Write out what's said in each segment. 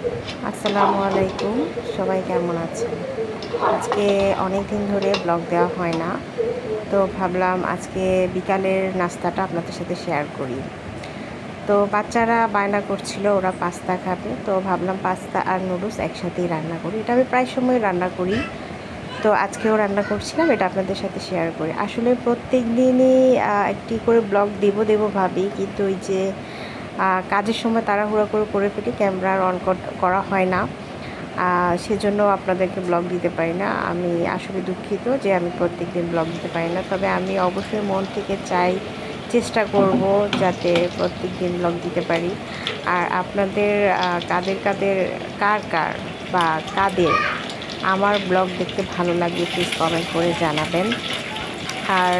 আসসালামু আলাইকুম, সবাই কেমন আছেন? আজকে অনেক দিন ধরে ব্লগ দেওয়া হয় না, তো ভাবলাম আজকে বিকালের নাস্তাটা আপনাদের সাথে শেয়ার করি। তো বাচ্চারা বায়না করছিল, ওরা পাস্তা খাবে, তো ভাবলাম পাস্তা আর নুডলস একসাথেই রান্না করি। এটা আমি প্রায় সময় রান্না করি, তো আজকেও রান্না করছিলাম, এটা আপনাদের সাথে শেয়ার করি। আসলে প্রত্যেক দিনই একটি করে ব্লগ দেব দেব ভাবি, কিন্তু ওই যে কাজের সময় তাড়াহুড়ো করে করে ফেলি, ক্যামেরা অন করা হয় না। সেজন্য আপনাদেরকে ব্লগ দিতে পারি না। আমি আসলে দুঃখিত যে আমি প্রত্যেক দিন ব্লগ দিতে পারি না। তবে আমি অবশ্যই মন থেকে চাই, চেষ্টা করব যাতে প্রত্যেক দিন ব্লগ দিতে পারি। আর আপনাদের কাদের কাদের, কার কার বা কাদের আমার ব্লগ দেখতে ভালো লাগে প্লিজ কমেন্ট করে জানাবেন। আর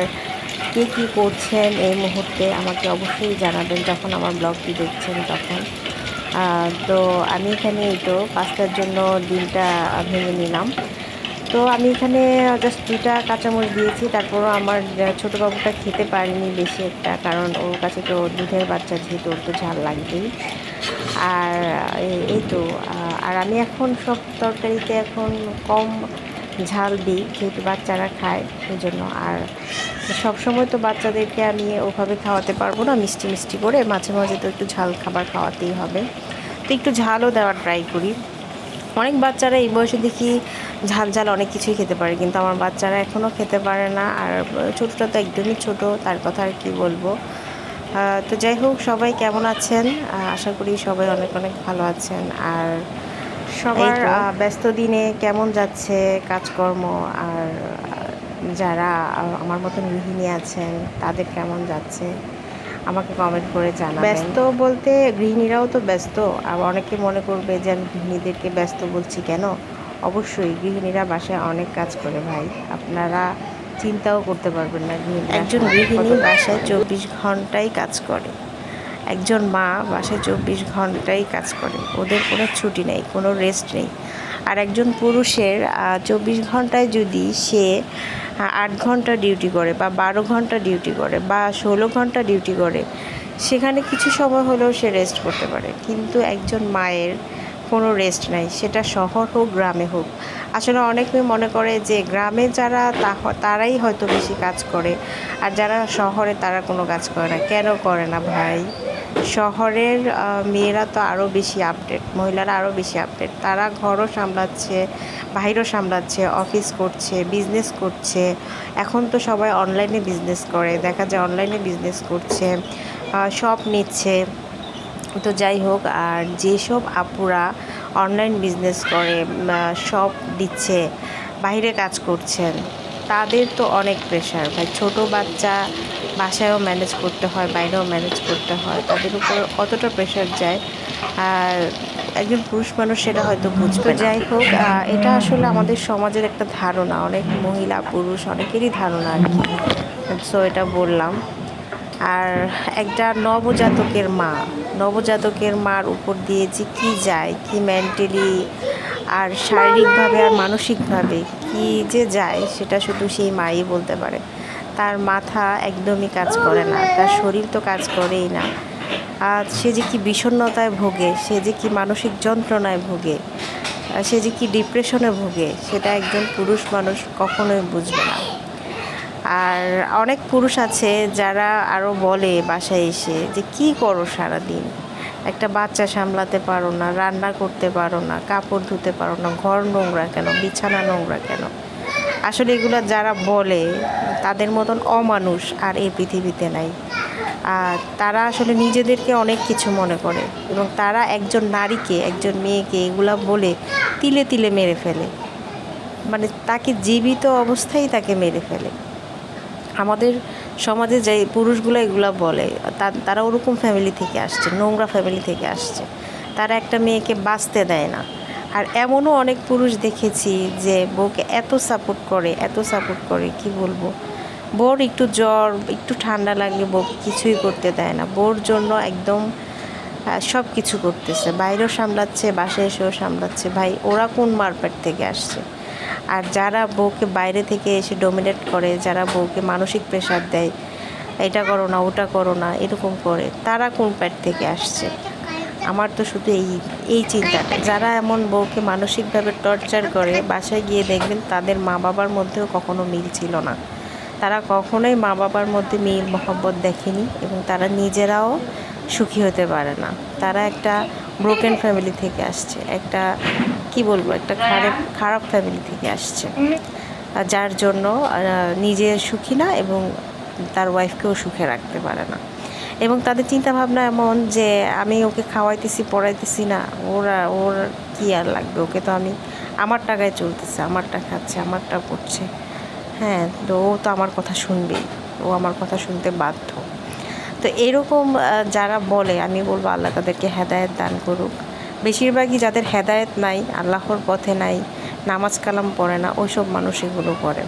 কে কী করছেন এই মুহূর্তে আমাকে অবশ্যই জানাবেন যখন আমার ব্লগটি দেখছেন তখন। তো আমি এখানে এই তো পাস্তার জন্য ডিমটা ভেঙে নিলাম। তো আমি এখানে জাস্ট দুটা কাঁচামরিচ দিয়েছি, তারপরও আমার ছোটো বাবুটা খেতে পারিনি বেশি একটা, কারণ ওর কাছে তো দুধের বাচ্চা যেহেতু, ওর তো ঝাল লাগবেই। আর এই- এই তো আর আমি এখন সব তরকারিতে এখন কম ঝাল দিই, যেহেতু বাচ্চারা খায় সেই জন্য আর সবসময় তো বাচ্চাদেরকে আমি ওভাবে খাওয়াতে পারব না, মিষ্টি মিষ্টি করে। মাঝে মাঝে তো একটু ঝাল খাবার খাওয়াতেই হবে। তো একটু ঝালও দেওয়ার ট্রাই করি। অনেক বাচ্চারা এই বয়সে দেখি ঝাল ঝাল অনেক কিছুই খেতে পারে, কিন্তু আমার বাচ্চারা এখনও খেতে পারে না। আর ছোটোটা তো একদমই ছোট, তার কথা আর কি বলব। তো যাই হোক, সবাই কেমন আছেন? আশা করি সবাই অনেক অনেক ভালো আছেন। আর সবার ব্যস্ত দিনে কেমন যাচ্ছে কাজকর্ম? আর যারা আমার মতন গৃহিণী আছেন তাদের কেমন যাচ্ছে? আমাকে কমেন্ট করে জানাবেন। ব্যস্ত বলতে গৃহিণীরাও তো ব্যস্ত। আর অনেকে মনে করবে যে আমি গৃহিণীদেরকে ব্যস্ত বলছি কেন? অবশ্যই গৃহিণীরা বাসায় অনেক কাজ করে ভাই। আপনারা চিন্তাও করতে পারবেন না গৃহিণী একজন গৃহিণী বাসায় চব্বিশ ঘন্টাই কাজ করে। একজন মা বাসায় চব্বিশ ঘন্টাই কাজ করে। ওদের কোনো ছুটি নেই, কোনো রেস্ট নেই। আর একজন পুরুষের চব্বিশ ঘন্টায় যদি সে আট ঘণ্টা ডিউটি করে বা বারো ঘণ্টা ডিউটি করে বা ষোলো ঘণ্টা ডিউটি করে, সেখানে কিছু সময় হলেও সে রেস্ট করতে পারে। কিন্তু একজন মায়ের কোনো রেস্ট নাই, সেটা শহর হোক, গ্রামে হোক। আসলে অনেকে মনে করে যে, গ্রামে যারা তারাই হয়তো বেশি কাজ করে, আর যারা শহরে তারা কোনো কাজ করে না। কেন করে না ভাই? শহরের মেয়েরা তো আরও বেশি আপডেট মহিলারা আরও বেশি আপডেট তারা ঘরও সামলাচ্ছে বাইরেও সামলাচ্ছে অফিস করছে বিজনেস করছে। এখন তো সবাই অনলাইনে বিজনেস করে, দেখা যায় অনলাইনে বিজনেস করছে সব নিচ্ছে। তো যাই হোক, আর যেসব আপুরা অনলাইন বিজনেস করে সব দিচ্ছে, বাইরে কাজ করছেন, তাদের তো অনেক প্রেশার ভাই, ছোট বাচ্চা বাসায়ও ম্যানেজ করতে হয়, বাইরেও ম্যানেজ করতে হয়, তাদের উপর কতটা প্রেশার যায়। আর একজন পুরুষ মানুষ সেটা হয়তো বুঝবে যাই হোক এটা আসলে আমাদের সমাজের একটা ধারণা। অনেক মহিলা, পুরুষ, অনেকেরই ধারণা আর কি। সো এটা বললাম। আর একটা নবজাতকের মা। নবজাতকের মার উপর দিয়ে যে কী যায়, কি মেন্টালি আর শারীরিকভাবে আর মানসিকভাবে কি যে যায়, সেটা শুধু সেই মাই বলতে পারে। তার মাথা একদমই কাজ করে না, তার শরীর তো কাজ করেই না। আর সে যে কি বিষণ্ণতায় ভোগে, সে যে কি মানসিক যন্ত্রণায় ভোগে সে যে কি ডিপ্রেশনে ভোগে, সেটা একজন পুরুষ মানুষ কখনোই বুঝবে না। আর অনেক পুরুষ আছে যারা আরও বলে বাসায় এসে যে, কি করো সারাদিন? একটা বাচ্চা সামলাতে পারো না, রান্না করতে পারো না, কাপড় ধুতে পারো না, ঘর নোংরা কেন, বিছানা নোংরা কেন? আসলে এগুলো যারা বলে, তাদের মতন অমানুষ আর এই পৃথিবীতে নাই। আর তারা আসলে নিজেদেরকে অনেক কিছু মনে করে এবং তারা একজন নারীকে, একজন মেয়েকে এগুলা বলে তিলে তিলে মেরে ফেলে। মানে তাকে জীবিত অবস্থায় তাকে মেরে ফেলে। আমাদের সমাজে যে পুরুষগুলো এগুলো বলে তারা ওরকম ফ্যামিলি থেকে আসছে, নোংরা ফ্যামিলি থেকে আসছে। তারা একটা মেয়েকে বাঁচতে দেয় না। আর এমনও অনেক পুরুষ দেখেছি যে বউকে এত সাপোর্ট করে, এত সাপোর্ট করে, কি বলব? বোর একটু জ্বর, একটু ঠান্ডা লাগলে বউকে কিছুই করতে দেয় না। বোর জন্য একদম সব কিছু করতেছে। বাইরেও সামলাচ্ছে, বাসায় এসেও সামলাচ্ছে। ভাই, ওরা কোন মারপেট থেকে আসছে? আর যারা বউকে বাইরে থেকে এসে ডোমিনেট করে, যারা বউকে মানসিক প্রেশার দেয়, এটা করো না, ওটা করো না, এরকম করে, তারা কোন প্যাট থেকে আসছে? আমার তো শুধু এই এই চিন্তাটা। যারা এমন বউকে মানসিকভাবে টর্চার করে, বাসায় গিয়ে দেখবেন তাদের মা বাবার মধ্যেও কখনো মিল ছিল না। তারা কখনোই মা বাবার মধ্যে মিল, মহব্বত দেখেনি এবং তারা নিজেরাও সুখী হতে পারে না। তারা একটা ব্রোকেন ফ্যামিলি থেকে আসছে, একটা কি বলব, একটা খারাপ খারাপ ফ্যামিলি থেকে আসছে। যার জন্য নিজে সুখী না এবং তার ওয়াইফকেও সুখে রাখতে পারে না। এবং তাদের চিন্তা ভাবনা এমন যে, আমি ওকে খাওয়াইতেছি, পড়াইতেছি না, ওরা, ওর কি আর লাগবে? ওকে তো আমি, আমার টাকায় চলতেছে, আমারটা খাচ্ছে, আমারটা করছে। হ্যাঁ তো ও তো আমার কথা শুনবেই, ও আমার কথা শুনতে বাধ্য। তো এরকম যারা বলে, আমি বলব আল্লাহ তাদেরকে হেদায়েত দান করুক। বেশিরভাগই যাদের হেদায়েত নাই, আল্লাহর পথে নাই, নামাজ কালাম পড়ে না, ওইসব মানুষ এগুলো করে।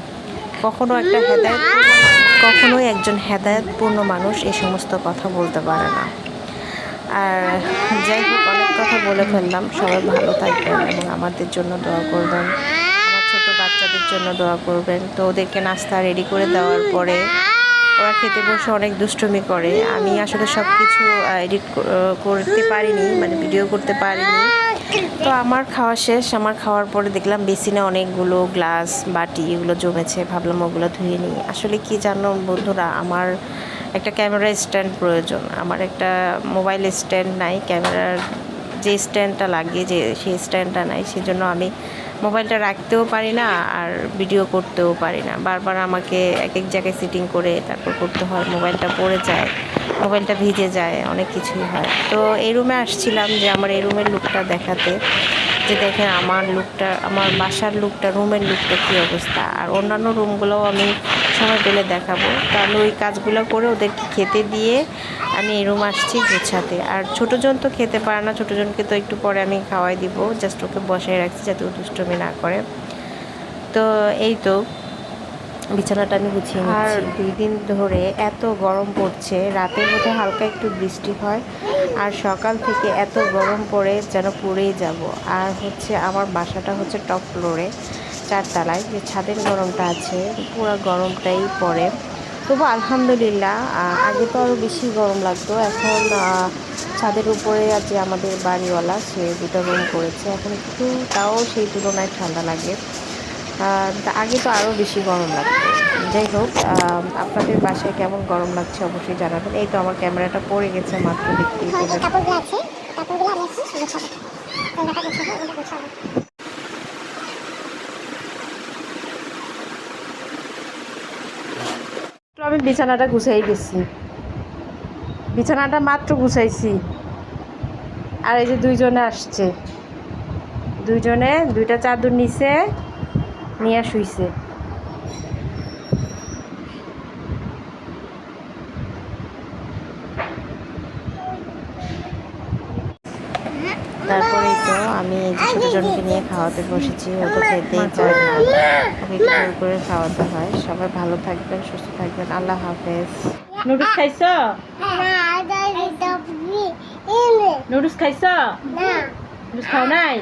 কখনো একটা হেদায়ত কখনোই একজন হেদায়েতপূর্ণ মানুষ এই সমস্ত কথা বলতে পারে না। আর যাই হোক, অনেক কথা বলে ফেললাম। সবাই ভালো থাকবেন এবং আমাদের জন্য দোয়া করবেন। আমার ছোট বাচ্চাদের জন্য দোয়া করবেন। তো ওদেরকে নাস্তা রেডি করে দেওয়ার পরে ওরা খেতে বসে অনেক দুষ্টুমি করে। আমি আসলে সব কিছু এডিট করতে পারিনি মানে ভিডিও করতে পারিনি। তো আমার খাওয়া শেষ। আমার খাওয়ার পরে দেখলাম বেসিনে অনেকগুলো গ্লাস, বাটি এগুলো জমেছে। ভাবলাম ওগুলো ধুয়ে নিই। আসলে কি জানো বন্ধুরা, আমার একটা ক্যামেরা স্ট্যান্ড প্রয়োজন। আমার একটা মোবাইল স্ট্যান্ড নাই। ক্যামেরার যে স্ট্যান্ডটা লাগে, যে, সেই স্ট্যান্ডটা নাই। সেজন্য আমি মোবাইলটা রাখতেও পারি না আর ভিডিও করতেও পারি না। বারবার আমাকে এক এক জায়গায় সিটিং করে তারপর করতে হয়, মোবাইলটা পড়ে যায়, মোবাইলটা ভিজে যায়, অনেক কিছুই হয়। তো এই রুমে আসছিলাম যে আমার এই রুমের লুকটা দেখাতে। যে দেখেন আমার লুকটা আমার বাসার লুকটা রুমের লুকটা কী অবস্থা? আর অন্যান্য রুমগুলোও আমি সময় পেলে দেখাবো। তাহলে ওই কাজগুলো করে ওদেরকে খেতে দিয়ে আমি এই রুম আসছি গুছাতে। আর ছোটোজন তো খেতে পারে না, ছোটোজনকে তো একটু পরে আমি খাওয়াই দিব। জাস্ট ওকে বসায় রাখছি যাতে ও দুষ্টমি না করে। তো এই তো। বিছানাটা আমি গুছিয়ে আর দুই দিন ধরে এত গরম পড়ছে রাতের মধ্যে হালকা একটু বৃষ্টি হয় আর সকাল থেকে এত গরম পড়ে যেন পড়েই যাব। আর হচ্ছে আমার বাসাটা হচ্ছে টপ ফ্লোরে চারতলায় যে ছাদের গরমটা আছে পুরো গরমটাই পড়ে। তবু আলহামদুলিল্লাহ আগে তো আরও বেশি গরম লাগতো এখন ছাদের উপরে আছে আমাদের বাড়িওয়ালা সে দুটো রুম করেছে এখন একটু তাও সেই তুলনায় ঠান্ডা লাগে। আগে তো আরও বেশি গরম লাগতো। যাই হোক আপনাদের বাসায় কেমন গরম লাগছে অবশ্যই জানাবেন। এই তো আমার ক্যামেরাটা পড়ে গেছে মাত্র কাপড়গুলো আমি বিছানাটা গুছাই গেছি। বিছানাটা মাত্র গুছাইছি। আর এই যে দুইজনে আসছে। দুইজনে দুইটা চাদর নিচে নিয়ে শুইছে তারপরেই তো আমি নিয়ে খাওয়াতে বসেছি ও তো খেতেই চায় না। ওকে জোর করে খাওয়াতে হয়। সবাই ভালো থাকবেন সুস্থ থাকবেন। আল্লাহ হাফেজ। নুডলস খাইছ? নুডলস খাইছ? নুডলস খাও নাই?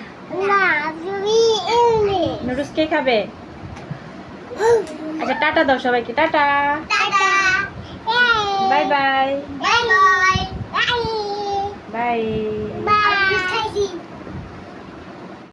নুডলস কে খাবে? আচ্ছা টাটা দাও সবাইকে tata. Bye bye. Bye. Bye.